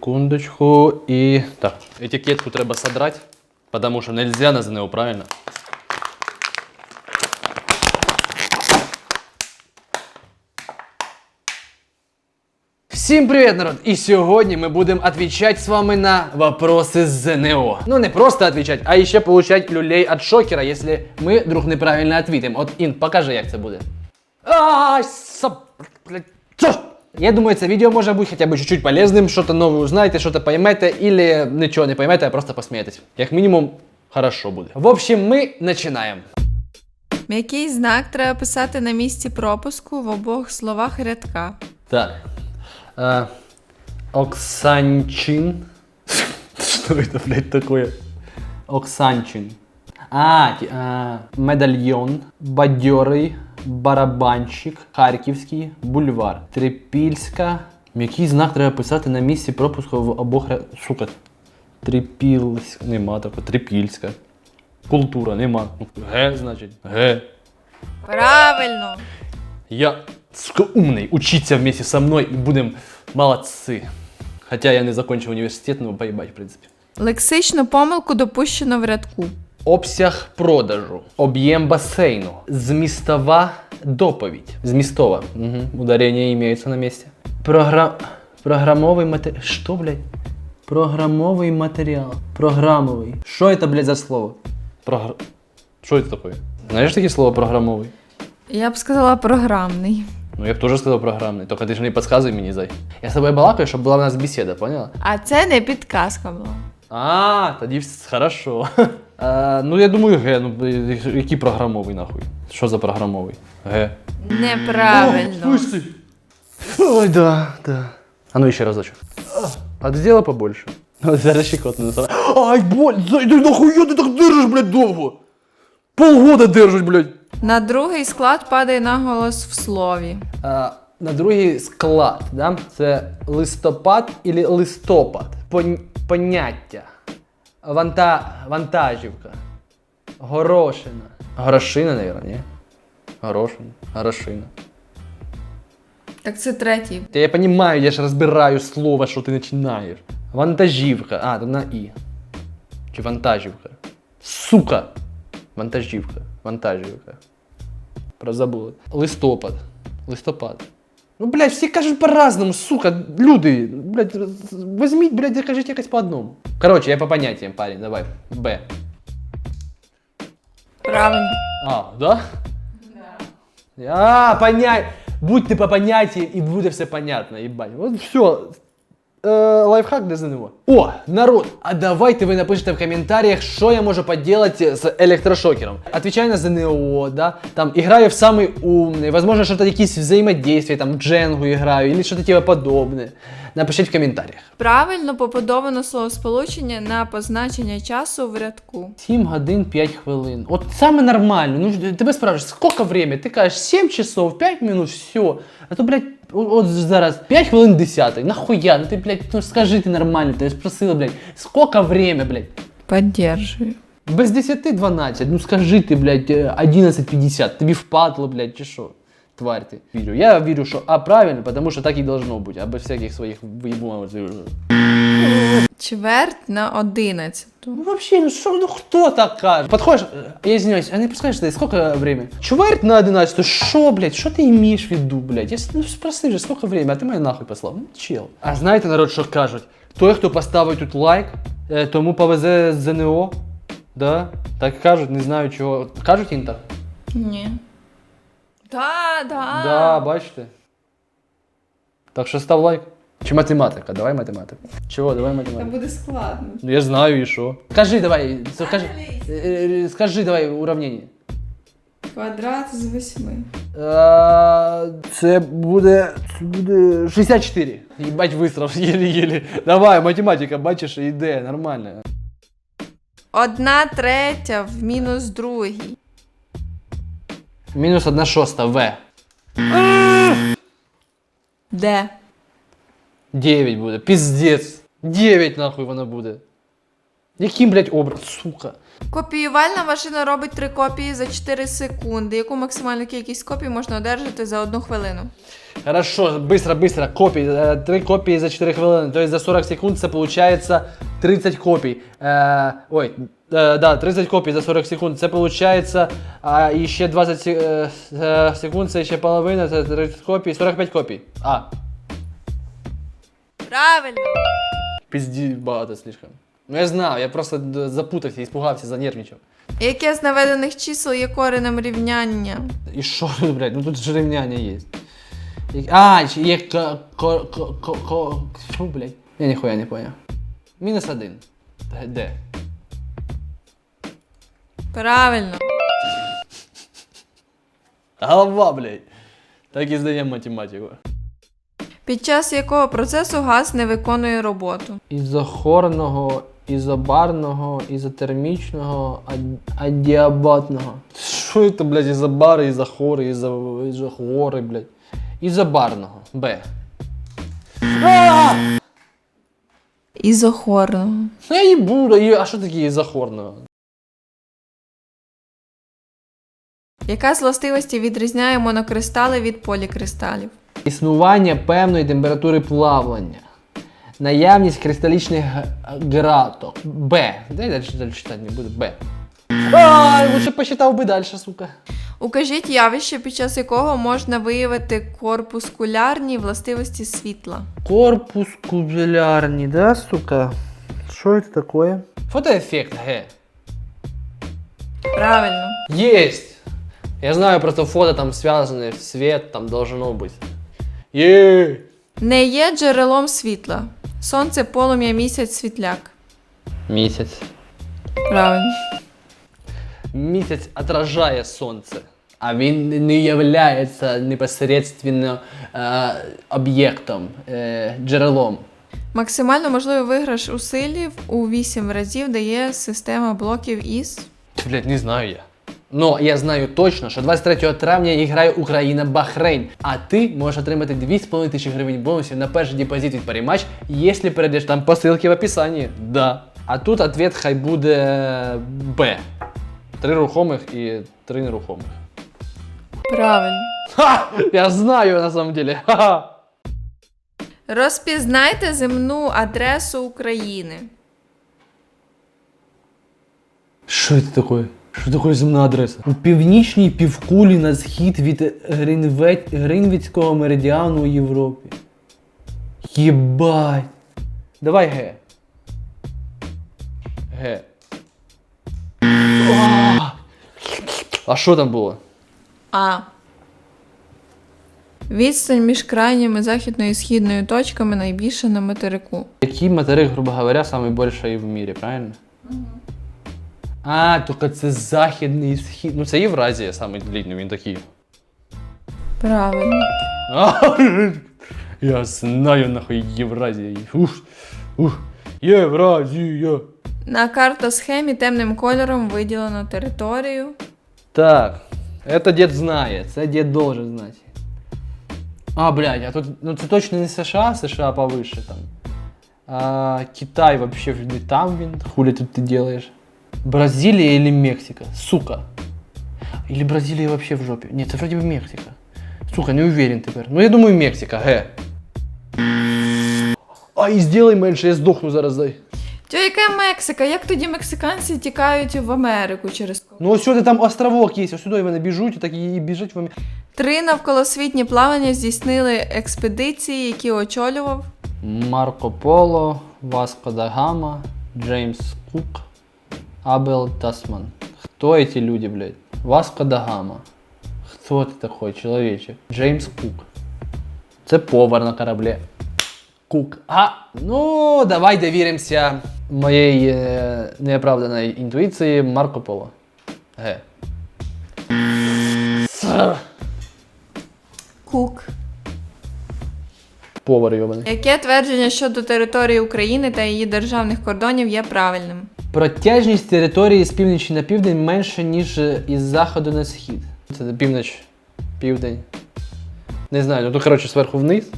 Секундочку і. Так, етикетку треба содрати, потому що нельзя на ЗНО, правильно? Всім привіт, народ! І сьогодні ми будемо відповідати з вами на вопроси з ЗНО. Ну не просто відповідати, а ще получать люлей від шокера, якщо ми вдруг неправильно відповімо. От Ін, покажи, як це буде. Ай, блядь? Я думаю, це відео може бути хоча б чуть-чуть полезним, що-то нове узнаєте, що-то поймете, или нічого не поймете, а просто посмієтесь. Як мінімум, хорошо буде. В общем, ми починаємо. Який знак треба писати на місці пропуску в обох словах рядка? Так. Э, Оксанчин. Что это, блядь, такое? Оксанчин. А, ті- а, медальйон, бадьорий, барабанщик, Харківський, бульвар, Трипільська. Який знак треба писати на місці пропуску в обох ря- Сука. Трипільська. Нема такого. Трипільська. Культура, нема. Ну, Г, значить. Г. Правильно! Я сука, умный, учиться вместе со мной и будем молодцы. Хотя я не закончил университет, но поебать, в принципе. Лексичну помилку допущено в рядку. Обсяг продажу, об'єм басейну, змістова доповідь. Змістова. Угу. Ударение имеется на месте. Програ... Программовый материал. Что, блядь? Программовый материал. Программовый. Что это, блядь, за слово? Програ... Что это такое? Знаешь такие слова программовый? Я б сказала програмний. Ну, я б тоже сказал программный, только ты же не подсказывай мне, зай. Я с тобой балакаю, чтобы была у нас беседа, поняла? А це не підказка була. А, тоді вс- хорошо. А, ну, я думаю, Г. Ну, блін, який програмовий нахуй? Що за програмовий? Г. Неправильно. Ой, да, да. А ну еще разочек. А ты сделай побольше. Вот Зараз щекотно на самом- Ай, боль! Зай, ты нахуя ты так держишь, блядь, довго? Полгода держиш, блядь. На другий склад падає наголос в слові. А, на другий склад, да? це листопад і листопад. Пон... Поняття. Ванта... Вантажівка. Горошина. Горошина, наверное, ні? Горошина. Горошина. Так це третій. Та я понимаю, я ж розбираю слово, що ти починаєш. Вантажівка. А, тут на І. Чи вантажівка. Сука! Вантажівка. Вантажівка. Прозабули. Листопад. Листопад. Ну, блядь, всі кажуть по-разному, сука. Люди, блядь, візьміть, блядь, і кажіть якось по одному. Короче, я по поняттям, парень, давай. Б. Правильно. А, да? Да. А, понять. Будьте по понятию, и буде все понятно, ебать. Вот все. Е, лайфхак для ЗНО. О, народ, а давайте ви напишете в коментарях, що я можу поделать з електрошокером. Отвечаю на ЗНО, да, там играю в самый умный, возможно, что-то якісь взаимодействия, там в Дженгу играю, или что-то типа подобное. Напишіть в коментарях. Правильно поподобано словосполучення на позначення часу в рядку. 7 годин 5 хвилин. От саме нормально. Ну тебе спрашивають, скільки время? Ти кажеш 7 часов, 5 минут, все. А то, блядь, от зараз 5 хвилин 10. Нахуя? Ну ти, блядь, ну скажи ти нормально, ти спросила, блядь, скільки время, блядь? Поддержую. Без 10 12, ну скажи ти, блядь, е, 11.50. Тобі впадло, блядь, чи що? Тварь ти. Вірю. Я вірю, що А правильно, тому що так і должно бути, а без всяких своїх виїбумов. Чверть на одинадцяту. Ну вообще, ну что, ну кто так каже? Подходишь, э, я извиняюсь, а не подскажешь, ты сколько время? Чуварь на 11, что, блядь, что ты имеешь в виду, блядь? Я с- ну, спроси же, сколько время, а ти мене нахуй послав. Ну, чел. А знаєте, народ, що кажуть? Той, хто поставить тут лайк, е, тому повезе з ЗНО. Да? Так кажуть, не знаю чого. Кажуть їм так? Ні. Да, да. Да, бачите. Так що став лайк. Чи математика? Давай математику. Чого, давай математику. буде складно. Ну, Я знаю і що. Скажи давай, скажи, е, е, скажи давай уравнення. Квадрат з восьми. Е, Це буде. Це буде 64. Їбать вистрав, єлі-єлі. Давай, математика, бачиш, йде, нормально. Одна третя в мінус другій. Мінус 1 шоста, В. Де? 9 буде. Піздець. 9 нахуй вона буде Яким, блядь, образ, сука? Копіювальна машина робить три копії за 4 секунди. Яку максимальну кількість копій можна одержати за одну хвилину? Хорошо, быстро, быстро, копий. Э, Три копии за 4 хвилини. То есть за 40 секунд це получается 30 копий. Э, ой, э, да, 30 копий за 40 секунд. Це получается а, і ще 20 се- е, е, секунд, це ще половина, це 30 копій, 45 копій. А, Правильно! пізді багато слишком. Ну я знав, я просто д- запутався, іспугався, занервничав. Яке з наведених чисел є коренем рівняння? І що тут, блядь, ну тут же рівняння є. А, чи є ко, ко, ко, ко, ко, що, блядь? Я ніхуя не поняв. Мінус один. Де? Правильно. Голова, блядь. Так і здаємо математику. Під час якого процесу газ не виконує роботу? Ізохорного, ізобарного, ізотермічного, адіабатного. Що це, блядь, ізобари, ізохори, ізо... ізохори, блядь. Ізобарного. Б. Ізохорного. Ну я і буду, а що таке ізохорного? Яка з властивості відрізняє монокристали від полікристалів? Існування певної температури плавлення. Наявність кристалічних граток. Б. Дай далі, далі читати не буду. Б. А, лучше посчитав би далі, сука. Укажіть явище, під час якого можна виявити корпускулярні властивості світла. Корпускулярні, да, сука? Що це таке? Фотоефект, ге. Правильно. Есть! Я знаю, просто фото там связаны, свет там должно быть. Є. Не є джерелом світла. Сонце, полум'я, місяць, світляк. Місяць. Правильно. Місяць отражає сонце, а він не являється непосередньо е, об'єктом, е, джерелом. Максимально можливий виграш у силі у 8 разів дає система блоків із. Блять, не знаю я. Но я знаю точно, що 23 травня грає Україна-Бахрейн, а ти можеш отримати 2,5 тисячі гривень бонусів на перший депозит від Парімач, якщо перейдеш там по ссылці в описанні. Да. А тут ответ хай буде Б. Три рухомих і три нерухомих. Правильно. Ха! Я знаю на самом деле. Ха-ха. Розпізнайте земну адресу України. Що це таке? Що таке земна адреса? У північній півкулі на схід від Гринвет... Гринвіцького меридіану у Європі. Єбать. Давай Г. Г. А! Що там було? А. Відстань між крайніми західною і східною точками найбільша на материку. Який материк, грубо говоря, самий більший в мірі, правильно? А, тільки це західний і схід. Ну це Євразія самий длинний, він такий. Правильно. А, Я знаю нахуй Євразія. Ух, ух, Євразія. На картосхемі темним кольором виділено територію. Так, это дед знает, це дед должен знать. А, блядь, а тут, ну це точно не США, США повыше там. А, Китай вообще не там він, хули тут ты делаешь? Бразилия или Мексика? Сука. Или Бразилия вообще в жопе? Нет, это вроде бы Мексика. Сука, не уверен теперь. Ну я думаю Мексика, ге. Ай, сделай менше, я здохну зараз. дай. Тьо, яка Мексика? Як тоді мексиканці тікають в Америку через Ну ось сюди там островок є, ось сюди вони біжуть, і так і біжать в Америку. Три навколосвітні плавання здійснили експедиції, які очолював. Марко Поло, Васко да Гама, Джеймс Кук, Абел Тасман. Кто эти люди, блядь? Васко да Гама. Кто ты такой, человечек? Джеймс Кук. Це повар на кораблі. Кук. А, ну, давай довіримося моєї е, неоправданої інтуїції Марко Поло. Г. Кук. Повар йобаний. Яке твердження щодо території України та її державних кордонів є правильним? Протяжність території з півночі на південь менше, ніж із заходу на схід. Це північ, південь. Не знаю, ну то коротше зверху вниз,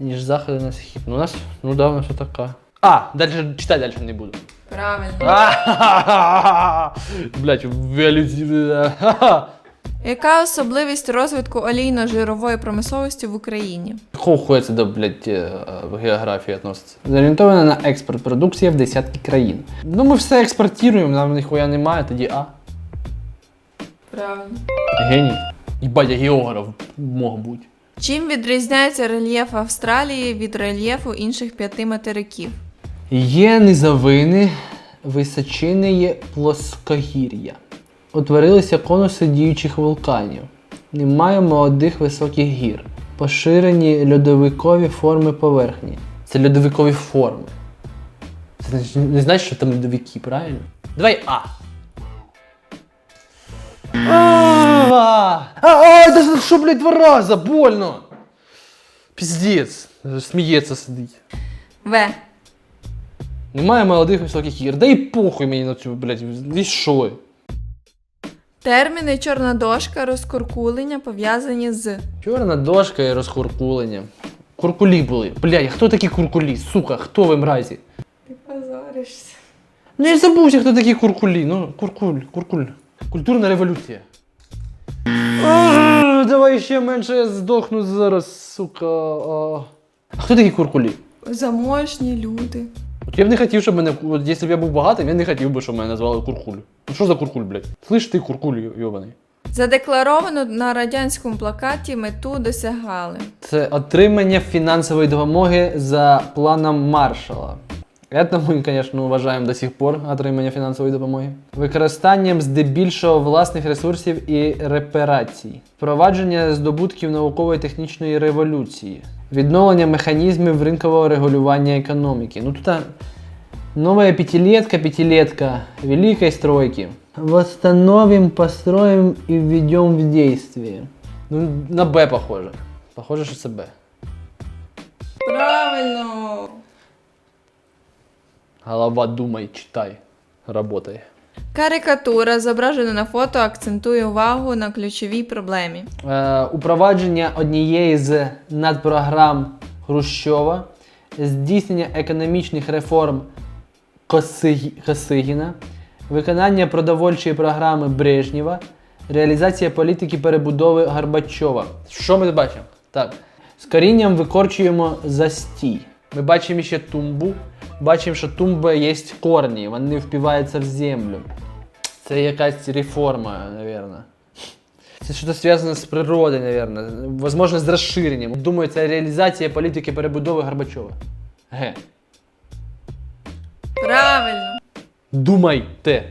ніж з заходу на схід. Ну у нас, ну да, у нас така. А, далі читай далі не буду. Правильно. Блять, ха-ха. Яка особливість розвитку олійно-жирової промисловості в Україні? Какого хуя це до, блядь, е, географії относиться? Зорієнтована на експорт продукції в десятки країн. Ну ми все експортуємо, нам ніхуя немає, тоді А. Правильно. Геній. Їбать, я географ мог бути. Чим відрізняється рельєф Австралії від рельєфу інших п'яти материків? Є низовини, височини є плоскогір'я. Утворилися конуси діючих вулканів. Немає молодих високих гір. Поширені льодовикові форми поверхні. Це льодовикові форми. Це не значить, що там льодовики, правильно? Давай А. А, а, да що, блядь, два рази, больно. Піздець. Сміється сидить. В. Немає молодих високих гір. Да і похуй мені на цю, блядь, вішой. Терміни чорна дошка, розкуркулення пов'язані з. Чорна дошка і розкуркулення. Куркулі були. Блядь, хто такі куркулі? Сука, хто ви мразі? Ти позоришся. Ну я забувся, хто такі куркулі. Ну, куркуль, куркуль. Культурна революція. Давай ще менше я здохну зараз, сука. А А хто такі куркулі? Заможні люди. От я б не хотів, щоб мене. От якщо б я був багатим, я не хотів би, щоб мене назвали куркуль. Ну що за куркуль, блядь? Слиш ти куркуль йобаний. Задекларовано на радянському плакаті мету досягали. Це отримання фінансової допомоги за планом Маршала. Это ми, звісно, вважаємо до сих пор отримання фінансової допомоги. Використанням здебільшого власних ресурсів і репарацій, впровадження здобутків наукової технічної революції, відновлення механізмів ринкового регулювання економіки. Ну тут а, новая пятилетка, пятилетка великой стройки. Восстановим, построим и введем в действие. Ну, на Б похоже. Похоже, що це Б. Правильно. Голова думай, читай. Работай. Карикатура, зображена на фото, акцентує увагу на ключовій проблемі. Е, упровадження однієї з надпрограм Хрущова, здійснення економічних реформ Косигі- Косигіна, виконання продовольчої програми Брежнєва, реалізація політики перебудови Горбачова. Що ми бачимо? Так. З корінням викорчуємо застій. Ми бачимо ще тумбу. Бачимо, що тумба є корні, вони впиваються в землю. Це якась реформа, мабуть. Це щось зв'язане з природою, наверное. Возможно, з розширенням. Думаю, це реалізація політики перебудови Горбачова. Г. Правильно. Думайте.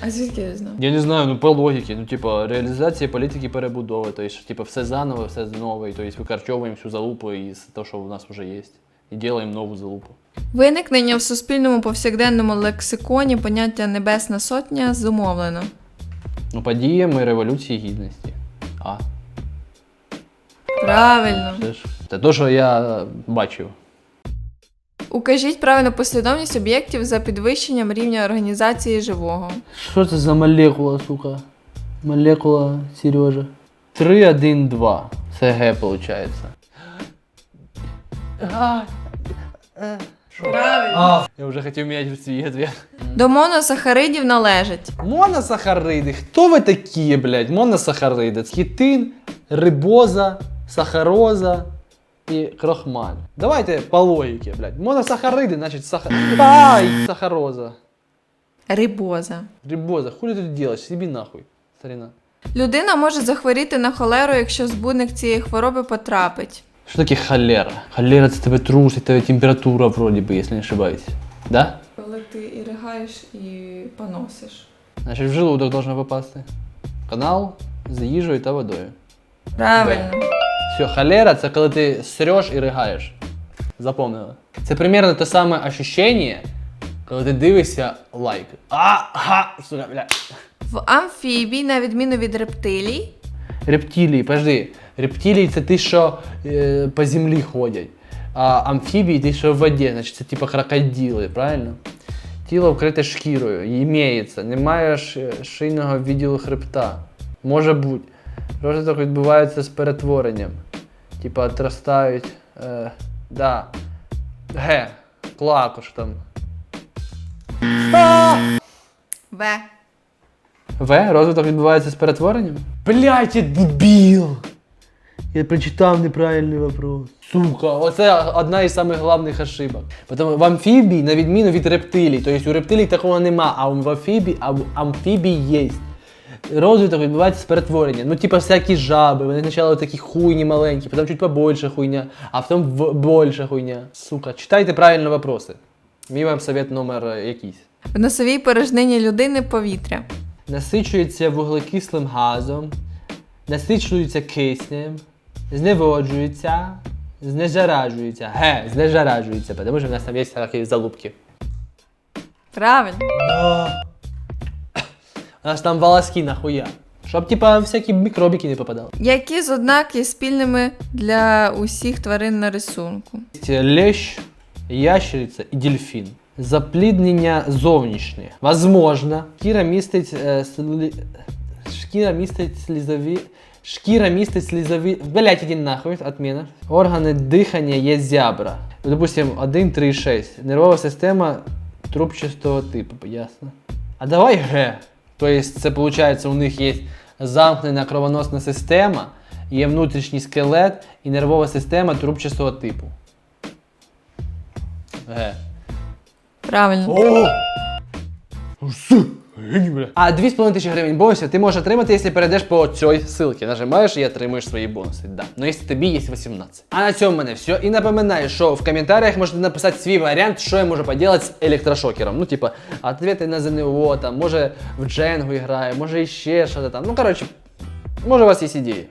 А звідки я знав? Я не знаю, ну по логіці. Ну, типа, реалізація політики перебудови. Тобто, типа, все заново, все нове. Тобто, викорчовуємо всю залупу із того, що в нас вже є. І робимо нову залупу. Виникнення в суспільному повсякденному лексиконі поняття Небесна сотня зумовлено. Ну, подіями Революції Гідності. А, Правильно. це ж. Це те, що я бачив. Укажіть правильну послідовність об'єктів за підвищенням рівня організації живого. Що це за молекула, сука? Молекула Сережа. 3, 1, 2. Це Г, виходить. Правильно. Я вже хотів міняти свій ответ. До моносахаридів належать. Моносахариди. Хто ви такі, блядь? Моносахариди. Хітин, рибоза, сахароза і крохмаль. Давайте по логіки, блядь. Моносахариди, значить сахар. Ай, сахароза. Рибоза. Рибоза, хули ти тут делаешь? Собі нахуй, старина. Людина може захворіти на холеру, якщо збудник цієї хвороби потрапить. Що таке холера? Холера це тебе трусить, тебе температура вроді би, якщо не ошибаюсь. Да? Коли ти і ригаєш, і поносиш. Значить в желудок должно попасти. Канал з їжею та водою. Правильно. Все, холера це коли ти среш і ригаєш. Запомнила. Це примерно те саме ощущення, коли ти дивишся лайк. А-ха! Сука, бля. В амфібій, на відміну від рептилій, Рептилії, подожди. Рептилії це ті, що е, по землі ходять. А амфібії ті, що в воді, значить це типа крокодили, правильно? Тіло вкрите шкірою, імеється, немає шийного відділу хребта. Може бути. Розвиток відбувається з перетворенням. Типа отростають. Е, да. Г. Клакош там. А! В. В. Розвиток відбувається з перетворенням? Блять, я дебіл! Я прочитав неправильний вопрос. Сука, оце одна із самих головних ошибок. Тому в амфібії, на відміну від рептилій, тобто у рептилій такого нема, а в амфібії, а в амфібії є. Розвиток відбувається з перетворення. Ну, типа всякі жаби, вони спочатку такі хуйні маленькі, потім чуть побольше хуйня, а потім в- більша хуйня. Сука, читайте правильно вопроси. Мій вам совет номер е, якийсь. В носовій порожнині людини повітря. насичується вуглекислим газом, насичується киснем, зневоджується, знежаражується. Ге, знежаражується, тому що в нас там є такі залупки. Правильно. У нас там волоски нахуя. Щоб типа всякі мікробики не попадали. Які з ознак є спільними для усіх тварин на рисунку? Лещ, ящериця і дельфін. Запліднення зовнішнє. Возможно, шкіра містить е, слі... шкіра містить слізові. Шкіра містить слізові. Блять, іди нахуй, отмена. Органи дихання є зябра. Допустим, 1, 3, 6. Нервова система трубчастого типу, ясно. А давай Г. Тобто, це виходить, у них є замкнена кровоносна система, є внутрішній скелет і нервова система трубчастого типу. Г. Правильно. О! А 2,5 тисячі гривень бонусів ти можеш отримати, якщо перейдеш по цій ссылці. Нажимаєш і отримуєш свої бонуси. Да. Ну якщо тобі є 18. А на цьому в мене все. І напоминаю, що в коментарях можете написати свій варіант, що я можу поділати з електрошокером. Ну, типа, ответи на ЗНО, там, може в Дженгу граю, може іще що-то там. Ну, коротше, може у вас є ідеї.